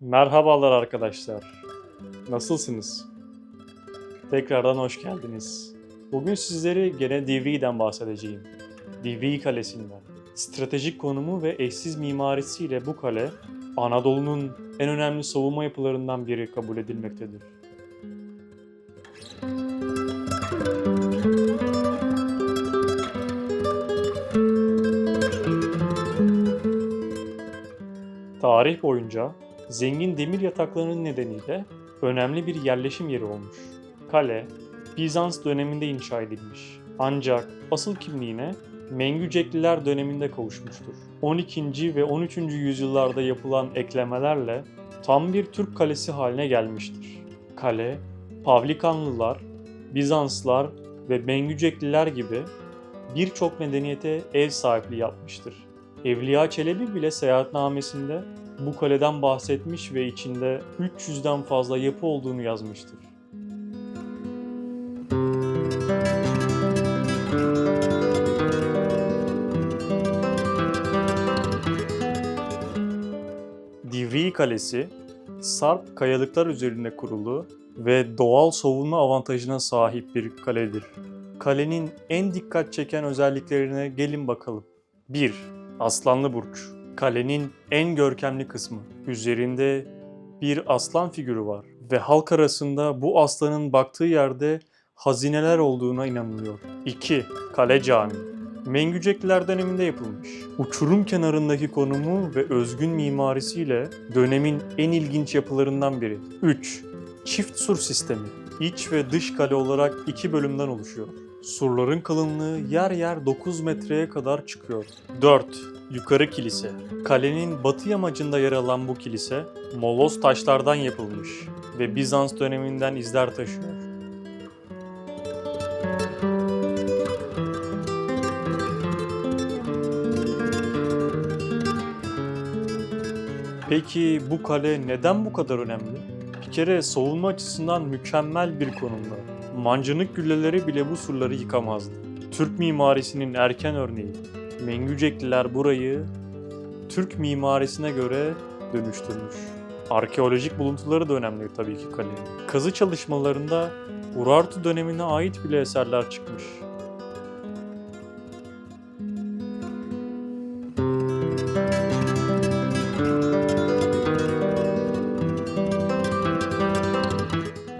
Merhabalar arkadaşlar. Nasılsınız? Tekrardan hoş geldiniz. Bugün sizlere gene Divriği'den bahsedeceğim. Divriği Kalesi'nden. Stratejik konumu ve eşsiz mimarisiyle bu kale Anadolu'nun en önemli savunma yapılarından biri kabul edilmektedir. Tarih boyunca zengin demir yataklarının nedeniyle önemli bir yerleşim yeri olmuş. Kale, Bizans döneminde inşa edilmiş. Ancak asıl kimliğine Mengücekliler döneminde kavuşmuştur. 12. ve 13. yüzyıllarda yapılan eklemelerle tam bir Türk kalesi haline gelmiştir. Kale, Pavlikanlılar, Bizanslar ve Mengücekliler gibi birçok medeniyete ev sahipliği yapmıştır. Evliya Çelebi bile seyahatnamesinde bu kaleden bahsetmiş ve içinde 300'den fazla yapı olduğunu yazmıştır. Divriği Kalesi, Sarp kayalıklar üzerinde kurulu ve doğal savunma avantajına sahip bir kaledir. Kalenin en dikkat çeken özelliklerine gelin bakalım. 1. Aslanlı Burç Kalenin en görkemli kısmı. Üzerinde bir aslan figürü var ve halk arasında bu aslanın baktığı yerde hazineler olduğuna inanılıyor. 2. Kale Camii Mengücekliler döneminde yapılmış. Uçurum kenarındaki konumu ve özgün mimarisiyle dönemin en ilginç yapılarından biri. 3. Çift sur sistemi. İç ve dış kale olarak iki bölümden oluşuyor. Surların kalınlığı yer yer 9 metreye kadar çıkıyor. 4. Yukarı kilise. Kalenin batı yamacında yer alan bu kilise, moloz taşlardan yapılmış ve Bizans döneminden izler taşıyor. Peki bu kale neden bu kadar önemli? Kere savunma açısından mükemmel bir konumda. Mancınık gülleleri bile bu surları yıkamazdı. Türk mimarisinin erken örneği. Mengücekliler burayı Türk mimarisine göre dönüştürmüş. Arkeolojik buluntuları da önemli tabii ki kalenin. Kazı çalışmalarında Urartu dönemine ait bile eserler çıkmış.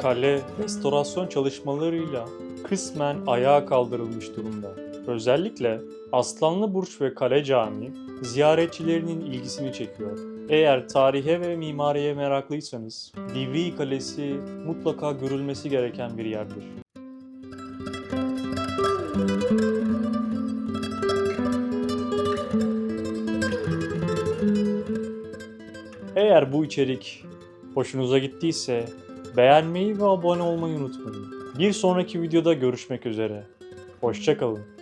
Kale restorasyon çalışmalarıyla kısmen ayağa kaldırılmış durumda. Özellikle Aslanlı Burç ve Kale Camii ziyaretçilerinin ilgisini çekiyor. Eğer tarihe ve mimariye meraklıysanız Divriği Kalesi mutlaka görülmesi gereken bir yerdir. Eğer bu içerik hoşunuza gittiyse beğenmeyi ve abone olmayı unutmayın. Bir sonraki videoda görüşmek üzere. Hoşçakalın.